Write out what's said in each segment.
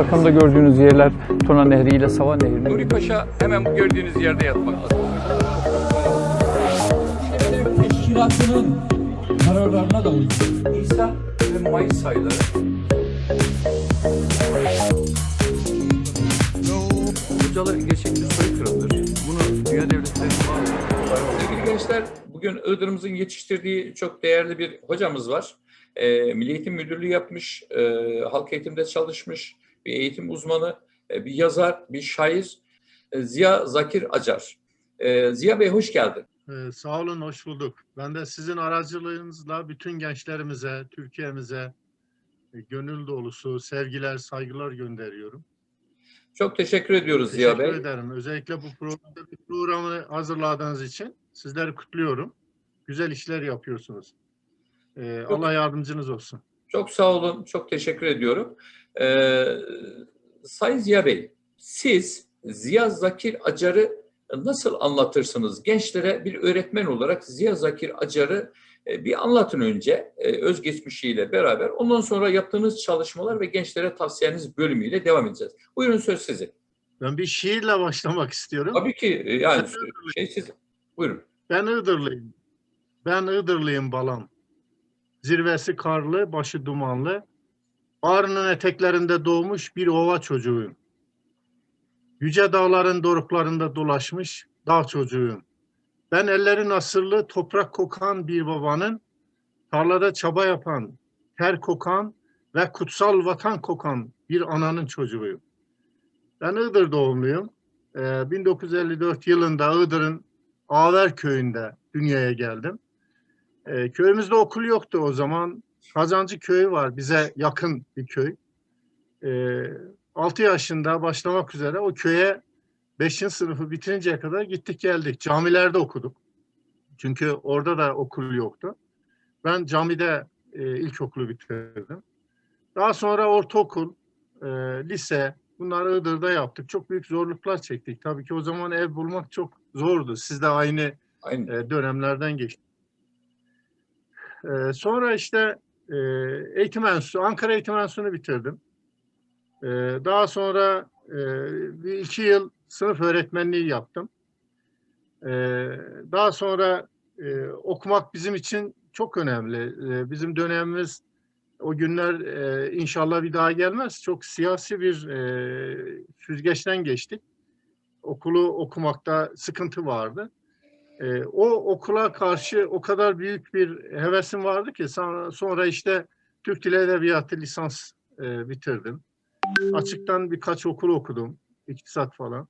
Arkamda gördüğünüz yerler Tuna Nehri ile Sava Nehri. Nuri Paşa hemen bu gördüğünüz yerde yatmaktadır. teşkilatının kararlarına da uygun. Nisan ve Mayıs ayları Hocalar gerçekten soykırımdır. Bunu dünya devletleri Sevgili gençler, bugün Iğdır'ımızın yetiştirdiği çok değerli bir hocamız var. Ee, Milli Eğitim Müdürlüğü yapmış, e, halk eğitimde çalışmış, bir eğitim uzmanı, e, bir yazar, bir şair, e, Ziya Zakir Acar. E, Ziya Bey hoş geldin. Ee, sağ olun, hoş bulduk. Ben de sizin aracılığınızla bütün gençlerimize, Türkiye'mize gönül dolusu sevgiler, saygılar gönderiyorum. Çok teşekkür ediyoruz Ziya Teşekkür Bey. ederim. Özellikle bu programda bir programı hazırladığınız için sizleri kutluyorum. Güzel işler yapıyorsunuz. Ee, Allah yardımcınız olsun. Çok sağ olun, çok teşekkür ediyorum. Ee, Sayın Ziya Bey, siz Ziya Zakir Acar'ı nasıl anlatırsınız? Gençlere bir öğretmen olarak Ziya Zakir Acar'ı e, bir anlatın önce e, özgeçmişiyle beraber. Ondan sonra yaptığınız çalışmalar ve gençlere tavsiyeniz bölümüyle devam edeceğiz. Buyurun söz sizin. Ben bir şiirle başlamak istiyorum. Tabii ki e, yani şey siz buyurun. Ben Iğdırlıyım. Ben Iğdırlıyım balam. Zirvesi karlı, başı dumanlı. Ağrı'nın eteklerinde doğmuş bir ova çocuğuyum. Yüce dağların doruklarında dolaşmış dağ çocuğuyum. Ben elleri nasırlı, toprak kokan bir babanın, tarlada çaba yapan, ter kokan ve kutsal vatan kokan bir ananın çocuğuyum. Ben Iğdır doğumluyum. Ee, 1954 yılında Iğdır'ın Ağver köyünde dünyaya geldim. Ee, köyümüzde okul yoktu o zaman. Kazancı köyü var bize yakın bir köy. Ee, 6 yaşında başlamak üzere o köye 5. sınıfı bitirinceye kadar gittik geldik. Camilerde okuduk. Çünkü orada da okul yoktu. Ben camide e, ilkokulu bitirdim. Daha sonra ortaokul, e, lise bunları Iğdır'da yaptık. Çok büyük zorluklar çektik. Tabii ki o zaman ev bulmak çok zordu. Siz de aynı Aynı. e, dönemlerden geçti. E, sonra işte e, eğitim enstitüsü, Ankara Eğitim Enstitüsü'nü bitirdim. E, daha sonra e, bir iki yıl sınıf öğretmenliği yaptım. E, daha sonra e, okumak bizim için çok önemli. E, bizim dönemimiz o günler e, inşallah bir daha gelmez. Çok siyasi bir e, süzgeçten geçtik. Okulu okumakta sıkıntı vardı. Ee, o okula karşı o kadar büyük bir hevesim vardı ki sonra, işte Türk Dili Edebiyatı lisans e, bitirdim. Açıktan birkaç okul okudum, iktisat falan.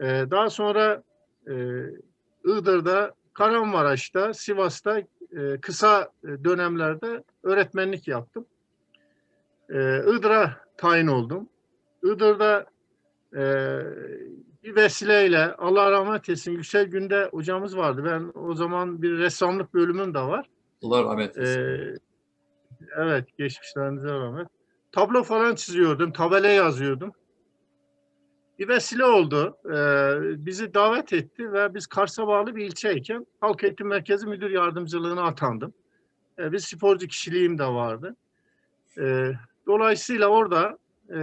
Ee, daha sonra e, Iğdır'da, Kahramanmaraş'ta, Sivas'ta e, kısa dönemlerde öğretmenlik yaptım. Ee, Iğdır'a tayin oldum. Iğdır'da e, bir vesileyle Allah rahmet etsin Yüksel Günde hocamız vardı. Ben o zaman bir ressamlık bölümüm de var. Allah rahmet eylesin. Ee, evet geçmişlerinize rahmet. Tablo falan çiziyordum, tabela yazıyordum. Bir vesile oldu. Ee, bizi davet etti ve biz Kars'a bağlı bir ilçeyken Halk Eğitim Merkezi Müdür Yardımcılığına atandım. Ee, bir sporcu kişiliğim de vardı. Ee, dolayısıyla orada e,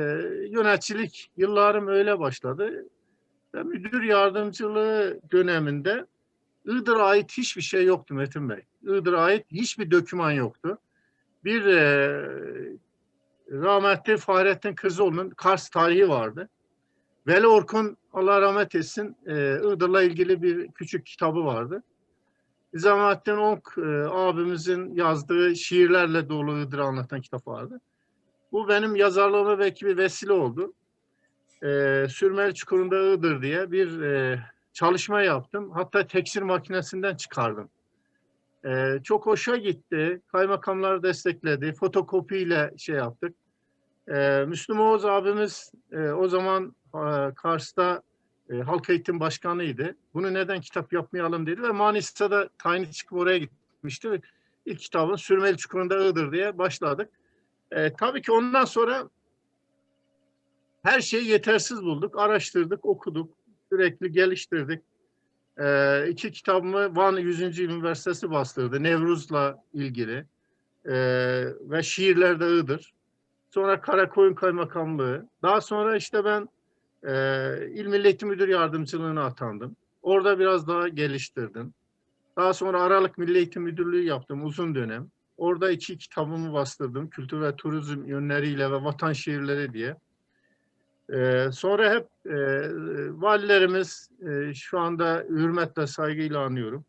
yöneticilik yıllarım öyle başladı. Ve müdür yardımcılığı döneminde Iğdır'a ait hiçbir şey yoktu Metin Bey. Iğdır'a ait hiçbir döküman yoktu. Bir e, rahmetli Fahrettin Kızıoğlu'nun Kars tarihi vardı. Veli Orkun Allah rahmet etsin e, Iğdır'la ilgili bir küçük kitabı vardı. Nizamettin Ok e, abimizin yazdığı şiirlerle dolu Iğdır'ı anlatan kitap vardı. Bu benim yazarlığıma belki bir vesile oldu. E, Sürmeli Çukuru'nda Iğdır diye bir e, çalışma yaptım. Hatta tekstil makinesinden çıkardım. E, çok hoşa gitti. Kaymakamlar destekledi. Fotokopiyle şey yaptık. E, Müslüm Oğuz abimiz e, o zaman e, Kars'ta e, Halk Eğitim Başkanı'ydı. Bunu neden kitap yapmayalım dedi ve Manisa'da tayini çıkıp oraya gitmişti. İlk kitabın Sürmeli Çukuru'nda Iğdır diye başladık. E, tabii ki ondan sonra her şeyi yetersiz bulduk. Araştırdık, okuduk, sürekli geliştirdik. E, iki kitabımı Van 100. Üniversitesi bastırdı. Nevruz'la ilgili. E, ve şiirler de Iğdır. Sonra Karakoyun Kaymakamlığı. Daha sonra işte ben e, İl Milli Müdür Yardımcılığına atandım. Orada biraz daha geliştirdim. Daha sonra Aralık Milli Eğitim Müdürlüğü yaptım uzun dönem. Orada iki kitabımı bastırdım. Kültür ve turizm yönleriyle ve vatan şiirleri diye. Ee, sonra hep e, valilerimiz e, şu anda hürmetle saygıyla anıyorum.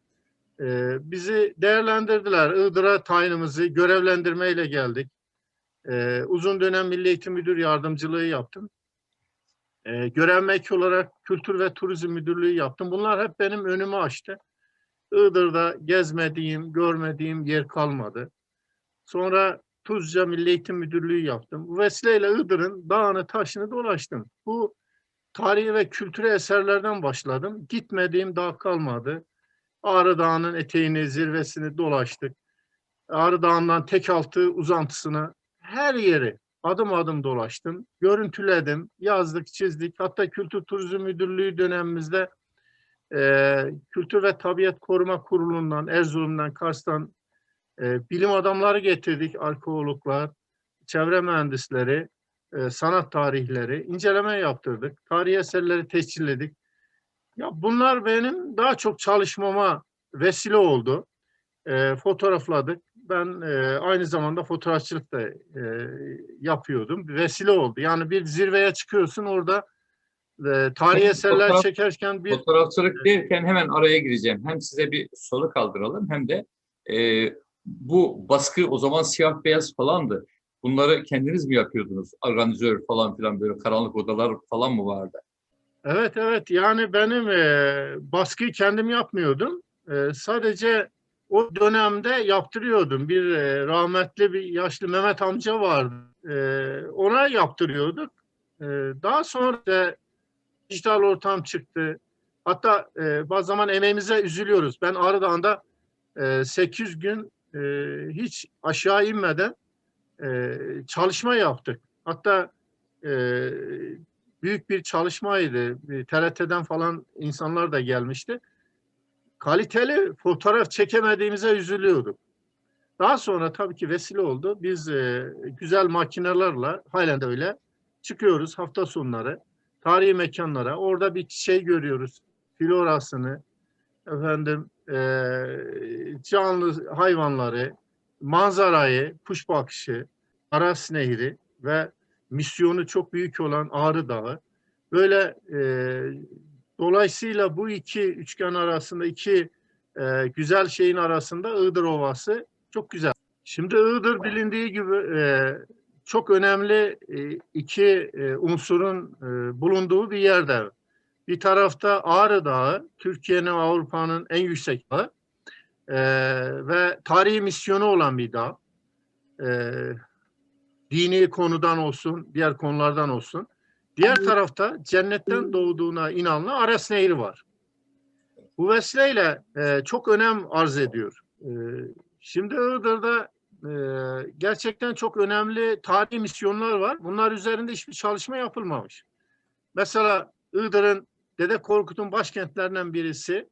Ee, bizi değerlendirdiler. Iğdır'a tayinimizi görevlendirmeyle geldik. Ee, uzun dönem Milli Eğitim Müdür Yardımcılığı yaptım. Ee, görev meki olarak Kültür ve Turizm Müdürlüğü yaptım. Bunlar hep benim önümü açtı. Iğdır'da gezmediğim, görmediğim yer kalmadı. Sonra Tuzca Milli Eğitim Müdürlüğü yaptım. Bu vesileyle Iğdır'ın dağını taşını dolaştım. Bu tarihi ve kültürel eserlerden başladım. Gitmediğim dağ kalmadı. Ağrı Dağı'nın eteğini, zirvesini dolaştık. Ağrı Dağı'ndan tek altı uzantısına her yeri adım adım dolaştım. Görüntüledim, yazdık, çizdik. Hatta Kültür Turizm Müdürlüğü dönemimizde e, Kültür ve Tabiat Koruma Kurulu'ndan, Erzurum'dan, Kars'tan e, bilim adamları getirdik, arkeologlar, çevre mühendisleri, e, sanat tarihleri, inceleme yaptırdık. Tarihi eserleri tescilledik. Ya bunlar benim daha çok çalışmama vesile oldu. E, fotoğrafladık. Ben e, aynı zamanda fotoğrafçılık da e, yapıyordum. Vesile oldu. Yani bir zirveye çıkıyorsun orada e, tarihi Peki, eserler fotoğraf- çekerken bir Fotoğrafçılık derken hemen araya gireceğim. Hem size bir soru kaldıralım hem de e, bu baskı o zaman siyah beyaz falandı. Bunları kendiniz mi yapıyordunuz? Organizör falan filan böyle karanlık odalar falan mı vardı? Evet evet yani benim e, baskıyı kendim yapmıyordum. E, sadece o dönemde yaptırıyordum. Bir e, rahmetli bir yaşlı Mehmet amca vardı. E, ona yaptırıyorduk. E, daha sonra da dijital ortam çıktı. Hatta e, bazı zaman emeğimize üzülüyoruz. Ben Ağrı Dağı'nda e, 8 gün e, hiç aşağı inmeden e, çalışma yaptık. Hatta e, büyük bir çalışmaydı. TRT'den falan insanlar da gelmişti. Kaliteli fotoğraf çekemediğimize üzülüyorduk. Daha sonra tabii ki vesile oldu. Biz e, güzel makinelerle halen de öyle çıkıyoruz hafta sonları tarihi mekanlara. Orada bir şey görüyoruz. Florasını, efendim e, canlı hayvanları, manzarayı, kuş bakışı, Aras Nehri ve misyonu çok büyük olan Ağrı Dağı. Böyle e, dolayısıyla bu iki üçgen arasında iki e, güzel şeyin arasında Iğdır Ovası çok güzel. Şimdi Iğdır bilindiği gibi e, çok önemli e, iki e, unsurun e, bulunduğu bir yerde. Bir tarafta Ağrı Dağı, Türkiye'nin Avrupa'nın en yüksek dağı e, ve tarihi misyonu olan bir dağ. E, dini konudan olsun, diğer konulardan olsun. Diğer tarafta cennetten doğduğuna inanılan Aras Nehri var. Bu vesileyle e, çok önem arz ediyor. E, şimdi Iğdır'da e, gerçekten çok önemli tarihi misyonlar var. Bunlar üzerinde hiçbir çalışma yapılmamış. Mesela Iğdır'ın Dede Korkut'un başkentlerinden birisi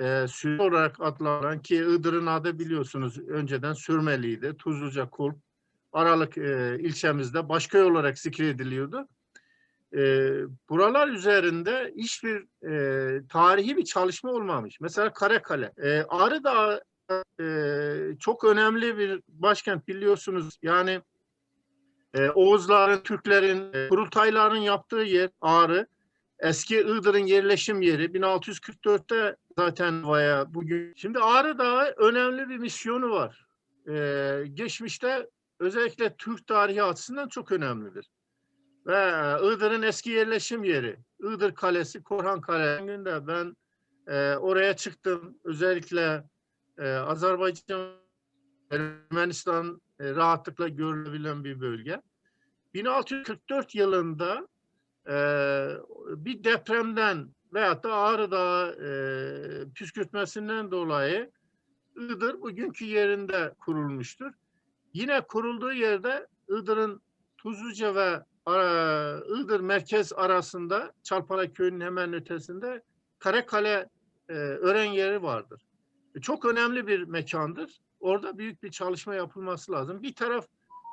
e, Sürme olarak adlanan ki Iğdır'ın adı biliyorsunuz önceden Sürmeliydi. Tuzluca Kulp, Aralık e, ilçemizde başka olarak zikrediliyordu. E, buralar üzerinde hiçbir e, tarihi bir çalışma olmamış. Mesela Karakale. E, Ağrı Dağı e, çok önemli bir başkent biliyorsunuz. Yani e, Oğuzların, Türklerin, e, kurultayların yaptığı yer Ağrı. Eski Iğdır'ın yerleşim yeri 1644'te zaten vaya bugün. Şimdi Ağrı Dağı önemli bir misyonu var. E, geçmişte özellikle Türk tarihi açısından çok önemlidir. Ve Iğdır'ın eski yerleşim yeri. Iğdır Kalesi, Korhan Kalesi. Günde ben e, oraya çıktım. Özellikle e, Azerbaycan, Ermenistan e, rahatlıkla görülebilen bir bölge. 1644 yılında e, bir depremden veyahut da Ağrı Dağı e, püskürtmesinden dolayı Iğdır bugünkü yerinde kurulmuştur. Yine kurulduğu yerde Iğdır'ın Tuzluca ve e, Iğdır merkez arasında Çalpara köyünün hemen ötesinde Karakale e, öğren yeri vardır. E, Çok önemli bir mekandır. Orada büyük bir çalışma yapılması lazım. Bir taraf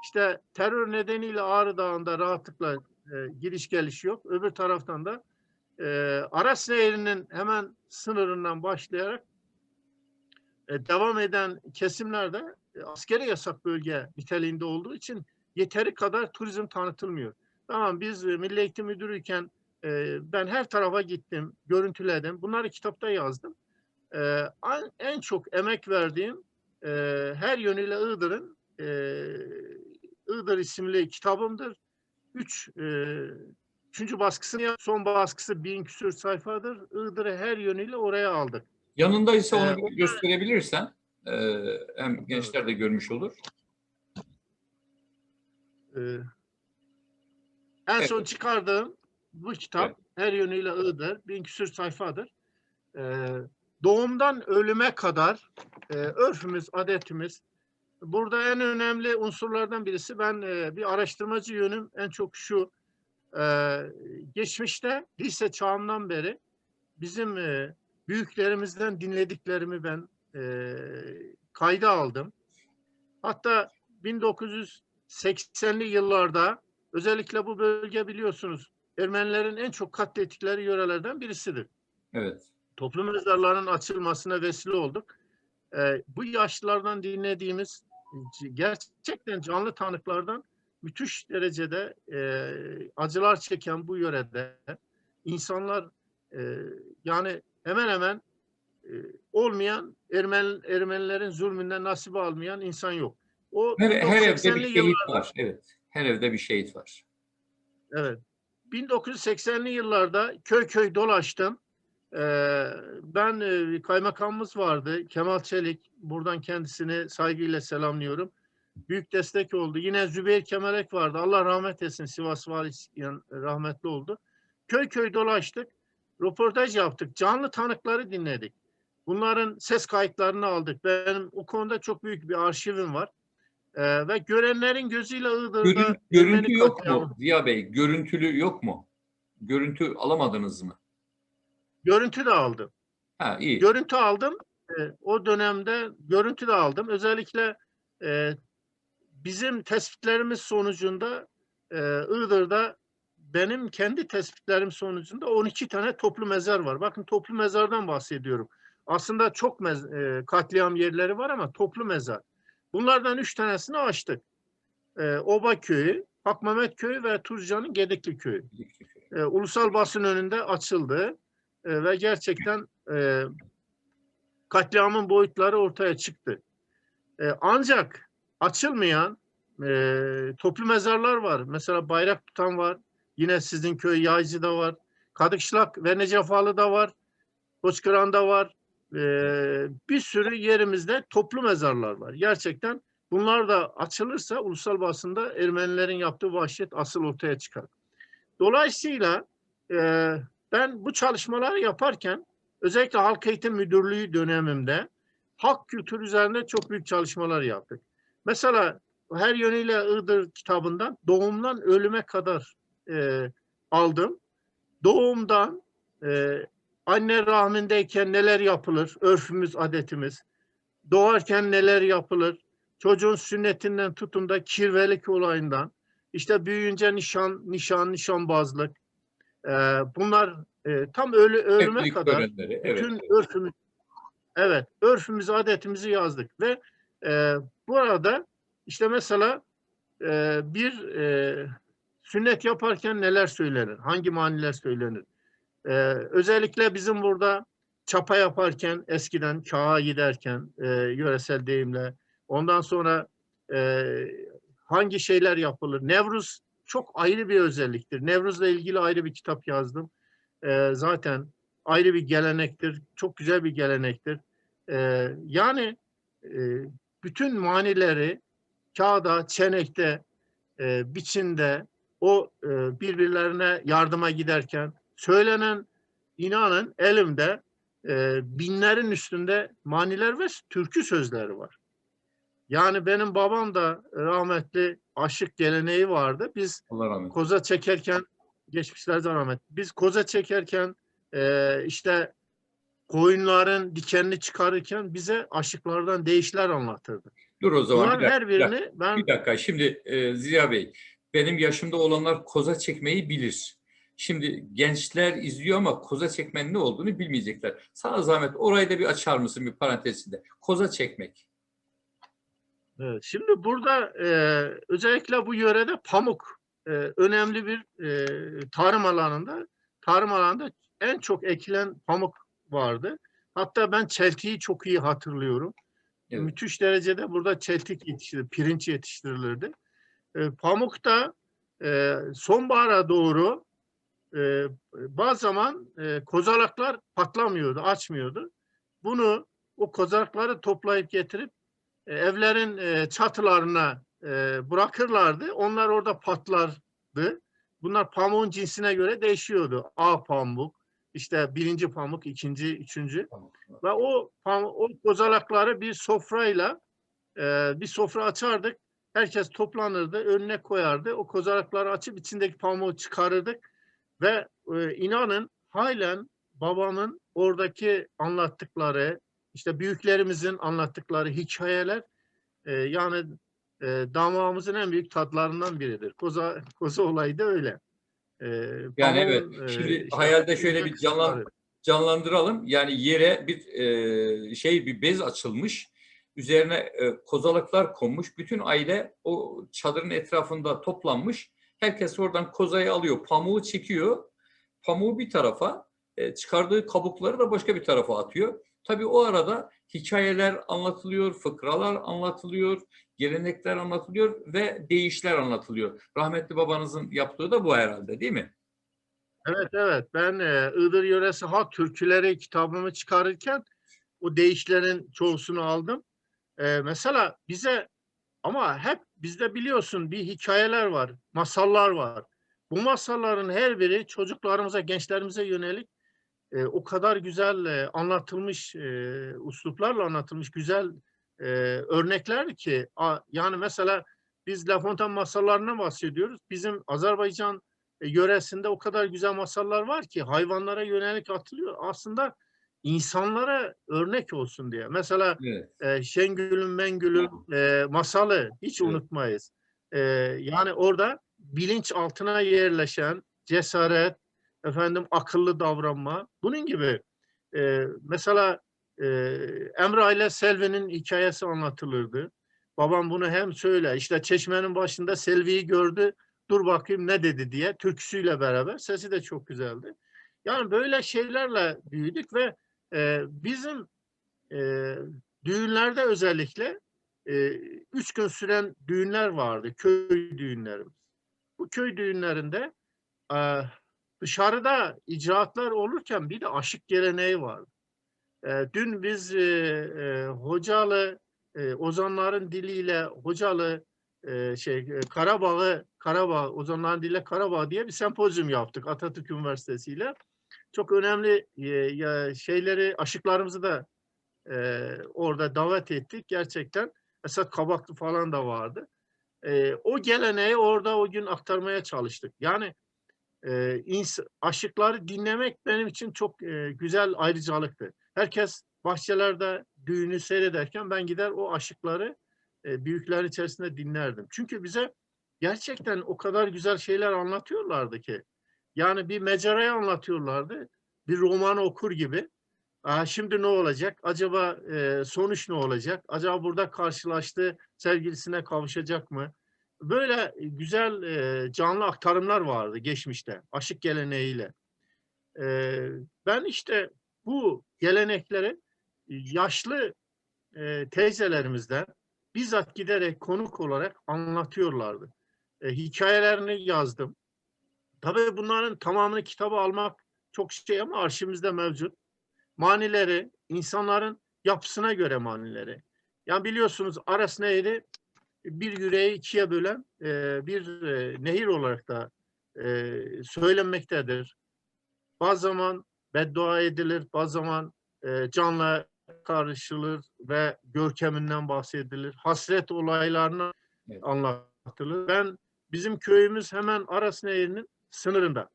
işte terör nedeniyle Ağrı Dağı'nda rahatlıkla e, giriş geliş yok. Öbür taraftan da e, Aras Nehri'nin hemen sınırından başlayarak e, devam eden kesimlerde e, askeri yasak bölge niteliğinde olduğu için yeteri kadar turizm tanıtılmıyor. Tamam biz e, Milli Eğitim Müdürüyken e, ben her tarafa gittim, görüntüledim. Bunları kitapta yazdım. E, en, çok emek verdiğim e, her yönüyle Iğdır'ın e, Iğdır isimli kitabımdır. Üç, e, üçüncü baskısını yap, son baskısı bin küsur sayfadır. Iğdır'ı her yönüyle oraya aldık. Yanındaysa onu Ee, gösterebilirsen e, hem gençler de görmüş olur. Ee, en Evet. son çıkardığım bu kitap Evet. her yönüyle Iğdır, bin küsur sayfadır. Ee, doğumdan ölüme kadar e, örfümüz, adetimiz. Burada en önemli unsurlardan birisi ben e, bir araştırmacı yönüm en çok şu. e, geçmişte lise çağımdan beri bizim e, büyüklerimizden dinlediklerimi ben e, kayda aldım. Hatta 1980'li yıllarda özellikle bu bölge biliyorsunuz Ermenilerin en çok katlettikleri yörelerden birisidir. Evet. Toplu mezarların açılmasına vesile olduk. Ee, bu yaşlılardan dinlediğimiz gerçekten canlı tanıklardan müthiş derecede e, acılar çeken bu yörede insanlar e, yani hemen hemen e, olmayan Ermen, Ermenilerin zulmünden nasip almayan insan yok. O Her, her evde 1980'li bir şehit var. Evet. Her evde bir şehit var. Evet. 1980'li yıllarda köy köy dolaştım. Ben kaymakamımız vardı. Kemal Çelik. Buradan kendisini saygıyla selamlıyorum. Büyük destek oldu. Yine Zübeyir Kemalek vardı. Allah rahmet etsin. Sivas valisi rahmetli oldu. Köy köy dolaştık. Röportaj yaptık. Canlı tanıkları dinledik. Bunların ses kayıtlarını aldık. Benim o konuda çok büyük bir arşivim var. Ee, ve görenlerin gözüyle Iğdır'da Görün- görüntü yok katliamı- mu Ziya Bey? Görüntülü yok mu? Görüntü alamadınız mı? Görüntü de aldım. Ha iyi. Görüntü aldım. Ee, o dönemde görüntü de aldım. Özellikle e, bizim tespitlerimiz sonucunda e, Iğdır'da benim kendi tespitlerim sonucunda 12 tane toplu mezar var. Bakın toplu mezardan bahsediyorum. Aslında çok mez- e, katliam yerleri var ama toplu mezar. Bunlardan üç tanesini açtık. E, Oba Köyü, Hak Mehmet Köyü ve Tuzca'nın Gedikli Köyü e, ulusal basın önünde açıldı E, ve gerçekten e, katliamın boyutları ortaya çıktı. E, ancak açılmayan e, toplu mezarlar var. Mesela bayrak tutan var. Yine sizin köy Yaycı'da var. Kadıkşılak ve Necafalı'da var. Koçkıran'da var. E, bir sürü yerimizde toplu mezarlar var. Gerçekten bunlar da açılırsa ulusal basında Ermenilerin yaptığı vahşet asıl ortaya çıkar. Dolayısıyla e, ben bu çalışmaları yaparken özellikle Halk Eğitim Müdürlüğü dönemimde halk kültürü üzerinde çok büyük çalışmalar yaptık. Mesela her yönüyle Iğdır kitabından doğumdan ölüme kadar e, aldım. Doğumdan e, anne rahmindeyken neler yapılır, örfümüz, adetimiz. Doğarken neler yapılır, çocuğun sünnetinden tutun da kirvelik olayından, işte büyüyünce nişan, nişan, nişanbazlık. Ee, bunlar e, tam ölü ölüme Evlilik kadar Evet. bütün örfümüz evet örfümüzü adetimizi yazdık ve e, burada işte mesela e, bir e, sünnet yaparken neler söylenir? Hangi maniler söylenir? E, özellikle bizim burada çapa yaparken eskiden kağa giderken e, yöresel deyimle ondan sonra e, hangi şeyler yapılır? Nevruz çok ayrı bir özelliktir. Nevruz'la ilgili ayrı bir kitap yazdım. E, zaten ayrı bir gelenektir. Çok güzel bir gelenektir. E, yani e, bütün manileri kağıda, çenekte, e, biçimde o e, birbirlerine yardıma giderken söylenen inanın elimde e, binlerin üstünde maniler ve türkü sözleri var. Yani benim babam da rahmetli aşık geleneği vardı. Biz koza çekerken geçmişlerden rahmet. Biz koza çekerken e, işte koyunların dikenini çıkarırken bize aşıklardan değişler anlatırdı. Dur o zaman. Bir dakika, her bir dakika. birini ben Bir dakika şimdi e, Ziya Bey benim yaşımda olanlar koza çekmeyi bilir. Şimdi gençler izliyor ama koza çekmenin ne olduğunu bilmeyecekler. Sana zahmet orayı da bir açar mısın bir parantezinde? Koza çekmek. Evet, Şimdi burada e, özellikle bu yörede pamuk e, önemli bir e, tarım alanında tarım alanında en çok ekilen pamuk vardı. Hatta ben çeltiği çok iyi hatırlıyorum. Evet. Müthiş derecede burada çeltik yetiştirildi, pirinç yetiştirilirdi. E, pamuk da e, sonbahara doğru e, bazı zaman e, kozalaklar patlamıyordu, açmıyordu. Bunu o kozalakları toplayıp getirip evlerin e, çatılarına e, bırakırlardı. Onlar orada patlardı. Bunlar pamuğun cinsine göre değişiyordu. A pamuk, işte birinci pamuk, ikinci, üçüncü. Ve o pam- o kozalakları bir sofrayla e, bir sofra açardık. Herkes toplanırdı, önüne koyardı. O kozalakları açıp içindeki pamuğu çıkarırdık. Ve e, inanın halen babamın oradaki anlattıkları, işte büyüklerimizin anlattıkları hikayeler e, yani e, damağımızın en büyük tatlarından biridir. Koza, koza olayı da öyle. E, Yani evet. e, Şimdi işte hayalde şöyle bir canlan canlandıralım. Yani yere bir e, şey bir bez açılmış. Üzerine e, kozalaklar konmuş. Bütün aile o çadırın etrafında toplanmış. Herkes oradan kozayı alıyor. Pamuğu çekiyor. Pamuğu bir tarafa, e, çıkardığı kabukları da başka bir tarafa atıyor. Tabii o arada hikayeler anlatılıyor, fıkralar anlatılıyor, gelenekler anlatılıyor ve değişler anlatılıyor. Rahmetli babanızın yaptığı da bu herhalde değil mi? Evet evet ben e, Iğdır Yöresi Halk Türküleri kitabımı çıkarırken o deyişlerin çoğusunu aldım. E, mesela bize ama hep bizde biliyorsun bir hikayeler var, masallar var. Bu masalların her biri çocuklarımıza, gençlerimize yönelik e, o kadar güzel e, anlatılmış, e, usluplarla anlatılmış güzel e, örnekler ki a, yani mesela biz La Fontaine masallarına bahsediyoruz. Bizim Azerbaycan e, yöresinde o kadar güzel masallar var ki hayvanlara yönelik atılıyor. Aslında insanlara örnek olsun diye. Mesela Evet. e, Şengül'ün Mengül'ün e, masalı hiç Evet. unutmayız. E, yani orada bilinç altına yerleşen cesaret, efendim akıllı davranma bunun gibi. E, mesela e, Emre ile Selvi'nin hikayesi anlatılırdı. Babam bunu hem söyle işte çeşmenin başında Selvi'yi gördü dur bakayım ne dedi diye türküsüyle beraber sesi de çok güzeldi. Yani böyle şeylerle büyüdük ve e, bizim e, düğünlerde özellikle e, üç gün süren düğünler vardı. Köy düğünlerimiz. Bu köy düğünlerinde e, dışarıda icraatlar olurken bir de aşık geleneği vardı. E, dün biz e, e, hocalı e, ozanların diliyle hocalı e, şey e, Karabağ'ı Karabağ ozanların diliyle Karabağ diye bir sempozyum yaptık Atatürk Üniversitesi ile. Çok önemli e, ya, şeyleri aşıklarımızı da e, orada davet ettik. Gerçekten Esat Kabaklı falan da vardı. E, o geleneği orada o gün aktarmaya çalıştık. Yani e, aşıkları dinlemek benim için çok e, güzel ayrıcalıktı. Herkes bahçelerde düğünü seyrederken ben gider o aşıkları e, büyüklerin içerisinde dinlerdim. Çünkü bize gerçekten o kadar güzel şeyler anlatıyorlardı ki. Yani bir mecerayı anlatıyorlardı. Bir roman okur gibi. Aa, şimdi ne olacak? Acaba e, sonuç ne olacak? Acaba burada karşılaştığı sevgilisine kavuşacak mı? Böyle güzel e, canlı aktarımlar vardı geçmişte aşık geleneğiyle. E, ben işte bu gelenekleri yaşlı e, teyzelerimizden bizzat giderek konuk olarak anlatıyorlardı. E, hikayelerini yazdım. Tabii bunların tamamını kitaba almak çok şey ama arşivimizde mevcut. Manileri, insanların yapısına göre manileri. Yani biliyorsunuz Aras Nehri bir yüreği ikiye bölen e, bir e, nehir olarak da e, söylenmektedir. Bazı zaman beddua edilir, bazı zaman e, canla karışılır ve görkeminden bahsedilir. Hasret olaylarını Evet. anlatılır. Ben bizim köyümüz hemen Aras Nehri'nin sınırında.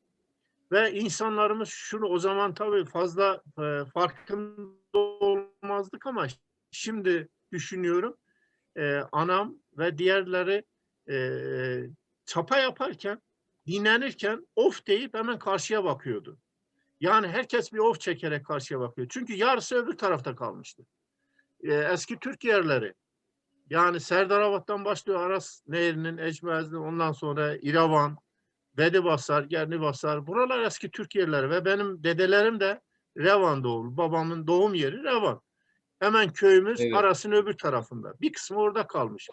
Ve insanlarımız şunu o zaman tabii fazla e, farkında olmazdık ama şimdi düşünüyorum. E, anam ve diğerleri e, çapa yaparken, dinlenirken of deyip hemen karşıya bakıyordu. Yani herkes bir of çekerek karşıya bakıyor. Çünkü yarısı öbür tarafta kalmıştı. E, eski Türk yerleri, yani Serdarabad'dan başlıyor Aras Nehri'nin Ecmezli, ondan sonra İravan, Bedibasar, Gernibasar. Buralar eski Türk yerleri ve benim dedelerim de Revan doğulu. Babamın doğum yeri Revan. Hemen köyümüz Evet. Aras'ın öbür tarafında. Bir kısmı orada kalmış.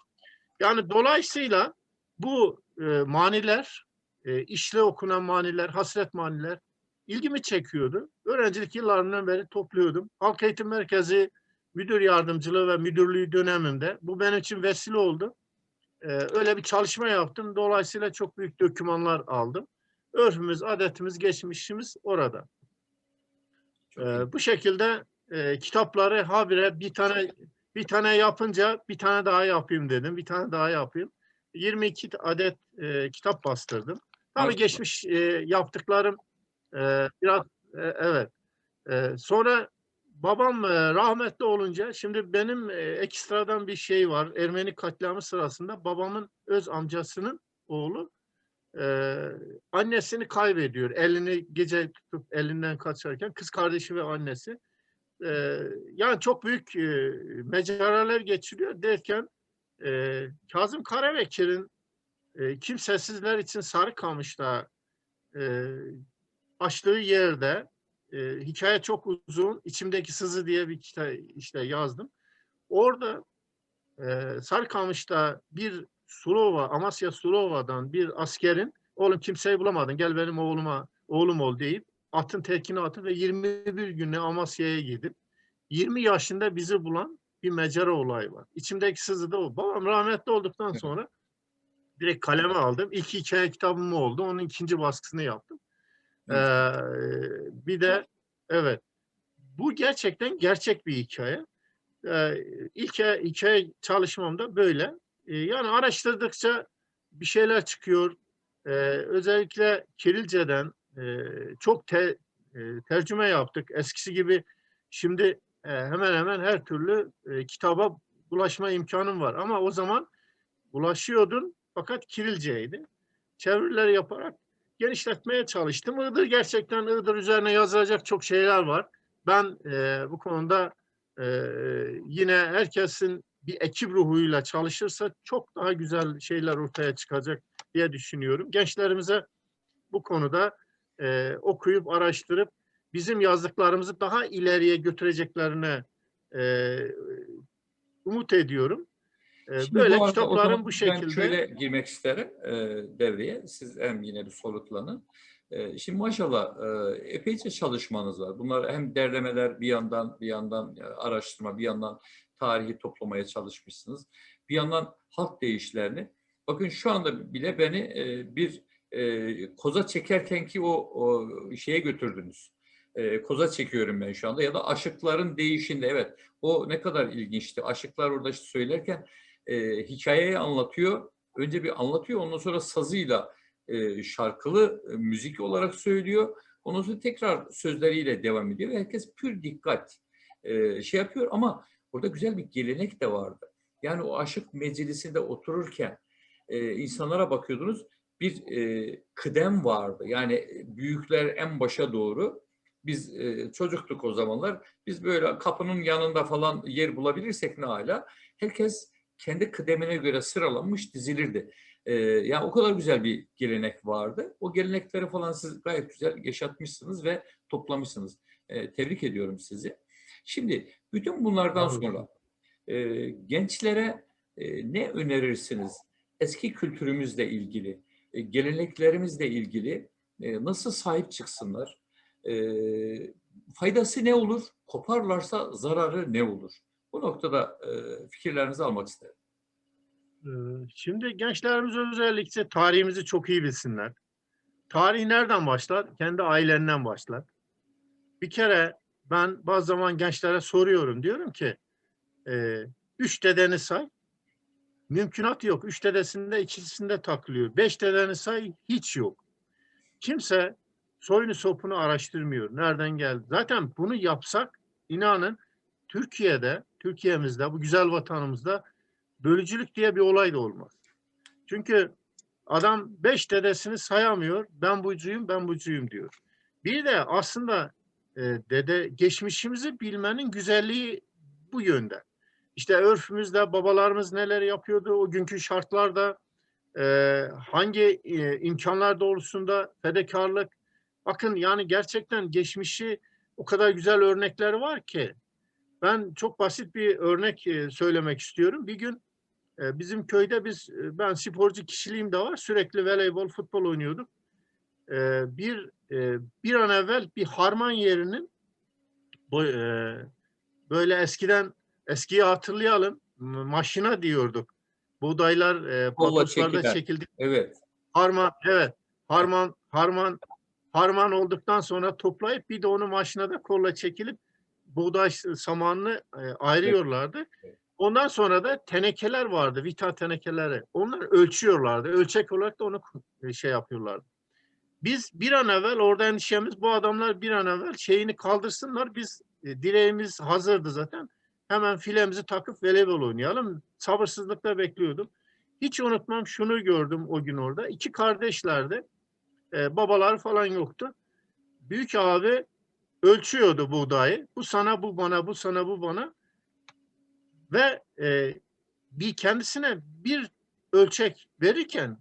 Yani dolayısıyla bu e, maniler, e, işle okunan maniler, hasret maniler ilgimi çekiyordu. Öğrencilik yıllarından beri topluyordum. Halk Eğitim Merkezi müdür yardımcılığı ve müdürlüğü döneminde bu benim için vesile oldu. Ee, öyle bir çalışma yaptım. Dolayısıyla çok büyük dokümanlar aldım. Örfümüz, adetimiz, geçmişimiz orada. Ee, bu şekilde e, kitapları habire bir tane bir tane yapınca bir tane daha yapayım dedim. Bir tane daha yapayım. 22 adet e, kitap bastırdım. Tabii Maşallah. geçmiş e, yaptıklarım e, biraz e, evet. E, sonra babam e, rahmetli olunca şimdi benim e, ekstradan bir şey var. Ermeni katliamı sırasında babamın öz amcasının oğlu e, annesini kaybediyor. Elini gece tutup elinden kaçarken kız kardeşi ve annesi. E, yani çok büyük e, mecralar geçiriyor derken e, Kazım Karabekir'in e, Kimsesizler için Sarıkamış'ta e, açtığı yerde e, hikaye çok uzun. İçimdeki Sızı diye bir kitap işte yazdım. Orada e, Sarıkamış'ta bir Sulova, Amasya Sulova'dan bir askerin oğlum kimseyi bulamadın gel benim oğluma oğlum ol deyip atın terkini atıp ve 21 günde Amasya'ya gidip 20 yaşında bizi bulan bir mecra olayı var. İçimdeki sızı da o. Babam rahmetli olduktan sonra direkt kaleme aldım. İlk hikaye kitabım oldu. Onun ikinci baskısını yaptım. Ee, bir de evet bu gerçekten gerçek bir hikaye. Ee, ilk hikaye çalışmamda böyle. Ee, yani araştırdıkça bir şeyler çıkıyor. Ee, özellikle Kirilce'den çok te- tercüme yaptık. Eskisi gibi şimdi hemen hemen her türlü kitaba ulaşma imkanım var. Ama o zaman ulaşıyordun fakat Kirilceydi. Çeviriler yaparak genişletmeye çalıştım. Iğdır gerçekten Iğdır üzerine yazılacak çok şeyler var. Ben e, bu konuda e, yine herkesin bir ekip ruhuyla çalışırsa çok daha güzel şeyler ortaya çıkacak diye düşünüyorum. Gençlerimize bu konuda e, okuyup araştırıp bizim yazdıklarımızı daha ileriye götüreceklerine e, umut ediyorum. E, Şimdi böyle bu kitapların bu Ben şekilde şöyle girmek isterim e, devreye. Siz hem yine bir soluklanın. E, şimdi maşallah e, epeyce çalışmanız var. Bunlar hem derlemeler bir yandan bir yandan e, araştırma bir yandan tarihi toplamaya çalışmışsınız. Bir yandan halk deyişlerini. Bakın şu anda bile beni e, bir e, koza çekerken ki o, o şeye götürdünüz. E, koza çekiyorum ben şu anda ya da aşıkların değişinde evet o ne kadar ilginçti. Aşıklar orada söylerken e, hikayeyi anlatıyor. Önce bir anlatıyor ondan sonra sazıyla e, şarkılı e, müzik olarak söylüyor. Ondan sonra tekrar sözleriyle devam ediyor. ve Herkes pür dikkat e, şey yapıyor ama burada güzel bir gelenek de vardı. Yani o aşık meclisinde otururken e, insanlara bakıyordunuz bir e, kıdem vardı. Yani büyükler en başa doğru biz e, çocuktuk o zamanlar. Biz böyle kapının yanında falan yer bulabilirsek ne hala herkes kendi kıdemine göre sıralanmış dizilirdi. Ee, yani o kadar güzel bir gelenek vardı. O gelenekleri falan siz gayet güzel yaşatmışsınız ve toplamışsınız. Ee, tebrik ediyorum sizi. Şimdi bütün bunlardan sonra e, gençlere e, ne önerirsiniz? Eski kültürümüzle ilgili, e, geleneklerimizle ilgili e, nasıl sahip çıksınlar? E, faydası ne olur? Koparlarsa zararı ne olur? Bu noktada fikirlerinizi almak isterim. Ee, Şimdi gençlerimiz özellikle tarihimizi çok iyi bilsinler. Tarih nereden başlar? Kendi ailenden başlar. Bir kere ben bazı zaman gençlere soruyorum. Diyorum ki e, üç dedeni say. Mümkünat yok. Üç dedesinde ikisinde takılıyor. Beş dedeni say hiç yok. Kimse soyunu sopunu araştırmıyor. Nereden geldi? Zaten bunu yapsak inanın Türkiye'de, Türkiye'mizde, bu güzel vatanımızda bölücülük diye bir olay da olmaz. Çünkü adam beş dedesini sayamıyor. Ben bucuyum, ben bucuyum diyor. Bir de aslında e, dede geçmişimizi bilmenin güzelliği bu yönde. İşte örfümüzde babalarımız neler yapıyordu o günkü şartlarda e, hangi e, imkanlar doğrultusunda fedakarlık. Bakın yani gerçekten geçmişi o kadar güzel örnekleri var ki ben çok basit bir örnek e, söylemek istiyorum. Bir gün e, bizim köyde biz e, ben sporcu kişiliğim de var. Sürekli voleybol, futbol oynuyorduk. E, bir e, bir an evvel bir harman yerinin e, böyle eskiden eskiyi hatırlayalım. Maşina diyorduk. Buğdaylar e, çekilen. çekildi. Evet. Harman evet. Harman harman harman olduktan sonra toplayıp bir de onu maşinede kolla çekilip buğday samanını e, ayırıyorlardı. Evet. Ondan sonra da tenekeler vardı, vita tenekeleri. Onlar ölçüyorlardı. Ölçek olarak da onu e, şey yapıyorlardı. Biz bir an evvel orada endişemiz bu adamlar bir an evvel şeyini kaldırsınlar. Biz e, dileğimiz hazırdı zaten. Hemen filemizi takıp voleybol oynayalım. Sabırsızlıkla bekliyordum. Hiç unutmam şunu gördüm o gün orada. İki kardeşlerdi. E, babalar falan yoktu. Büyük abi ölçüyordu buğdayı. Bu sana, bu bana, bu sana, bu bana. Ve e, bir kendisine bir ölçek verirken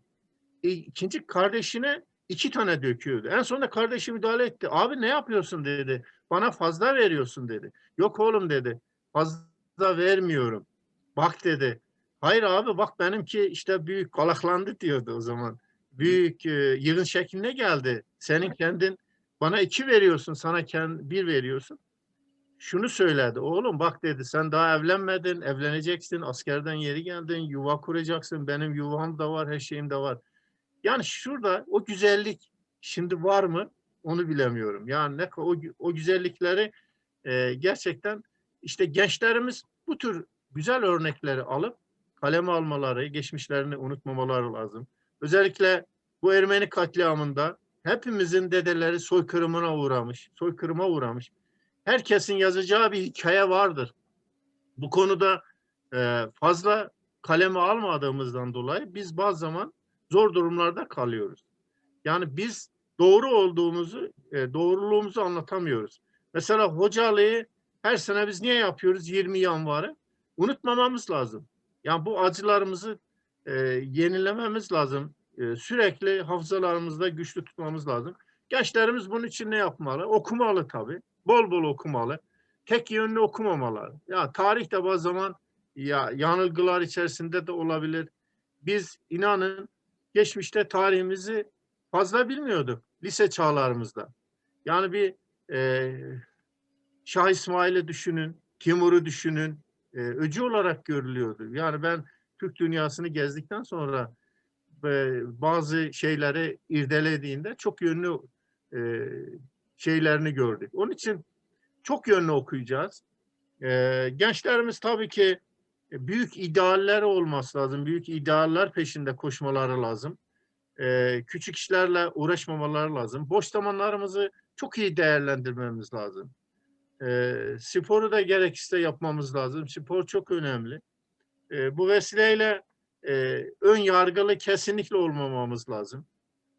e, ikinci kardeşine iki tane döküyordu. En sonunda kardeşi müdahale etti. Abi ne yapıyorsun dedi. Bana fazla veriyorsun dedi. Yok oğlum dedi. Fazla vermiyorum. Bak dedi. Hayır abi bak benimki işte büyük kalaklandı diyordu o zaman. Büyük e, yığın şekline geldi. Senin kendin bana iki veriyorsun, sana kend, bir veriyorsun. Şunu söyledi. Oğlum bak dedi sen daha evlenmedin, evleneceksin, askerden yeri geldin, yuva kuracaksın. Benim yuvam da var, her şeyim de var. Yani şurada o güzellik şimdi var mı? Onu bilemiyorum. Yani ne o, o güzellikleri e, gerçekten işte gençlerimiz bu tür güzel örnekleri alıp kaleme almaları, geçmişlerini unutmamaları lazım. Özellikle bu Ermeni katliamında hepimizin dedeleri soykırımına uğramış, soykırıma uğramış. Herkesin yazacağı bir hikaye vardır. Bu konuda e, fazla kaleme almadığımızdan dolayı biz bazı zaman zor durumlarda kalıyoruz. Yani biz doğru olduğumuzu, e, doğruluğumuzu anlatamıyoruz. Mesela Hocalı'yı her sene biz niye yapıyoruz 20 yanvarı? Unutmamamız lazım. Yani bu acılarımızı e, yenilememiz lazım. E, sürekli hafızalarımızda güçlü tutmamız lazım. Gençlerimiz bunun için ne yapmalı? Okumalı tabii. Bol bol okumalı. Tek yönlü okumamalı. Ya tarih de bazı zaman ya yanılgılar içerisinde de olabilir. Biz inanın geçmişte tarihimizi fazla bilmiyorduk lise çağlarımızda. Yani bir e, Şah İsmail'i düşünün, Timur'u düşünün, e, öcü olarak görülüyordu. Yani ben Türk dünyasını gezdikten sonra e, bazı şeyleri irdelediğinde çok yönlü e, şeylerini gördük. Onun için çok yönlü okuyacağız. E, gençlerimiz tabii ki büyük idealler olması lazım. Büyük idealler peşinde koşmaları lazım. E, küçük işlerle uğraşmamaları lazım. Boş zamanlarımızı çok iyi değerlendirmemiz lazım. E, sporu da gerekirse yapmamız lazım. Spor çok önemli. E, bu vesileyle e, ön yargılı kesinlikle olmamamız lazım.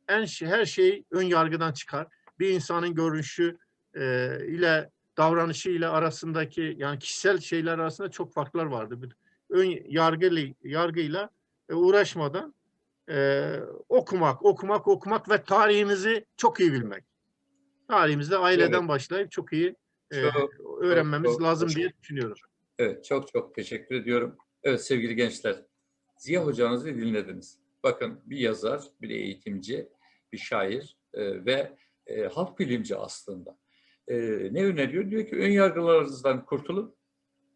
En her şey ön yargıdan çıkar. Bir insanın görünüşü e, ile davranışı ile arasındaki yani kişisel şeyler arasında çok farklar vardı. Bir Ön yargılı yargıyla e, uğraşmadan e, okumak, okumak, okumak ve tarihimizi çok iyi bilmek. Tarihimizde aileden Evet. başlayıp çok iyi e, öğrenmemiz çok, lazım çok. diye düşünüyorum. Evet, çok çok teşekkür ediyorum. Evet sevgili gençler, Ziya hocanızı dinlediniz. Bakın bir yazar, bir eğitimci, bir şair e, ve e, halk bilimci aslında. E, ne öneriyor? Diyor ki ön yargılarınızdan kurtulun,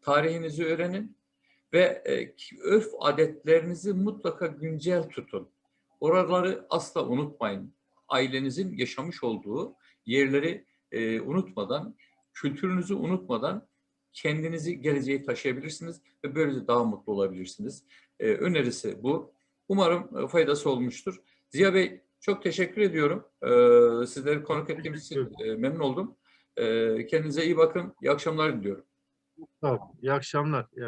tarihinizi öğrenin ve e, örf adetlerinizi mutlaka güncel tutun. Oraları asla unutmayın. Ailenizin yaşamış olduğu yerleri e, unutmadan, kültürünüzü unutmadan kendinizi geleceğe taşıyabilirsiniz ve böylece daha mutlu olabilirsiniz. Ee, önerisi bu. Umarım e, faydası olmuştur. Ziya Bey çok teşekkür ediyorum. Ee, sizleri konuk ettiğimiz için e, memnun oldum. Ee, kendinize iyi bakın. İyi akşamlar diliyorum. Tamam. İyi akşamlar. İyi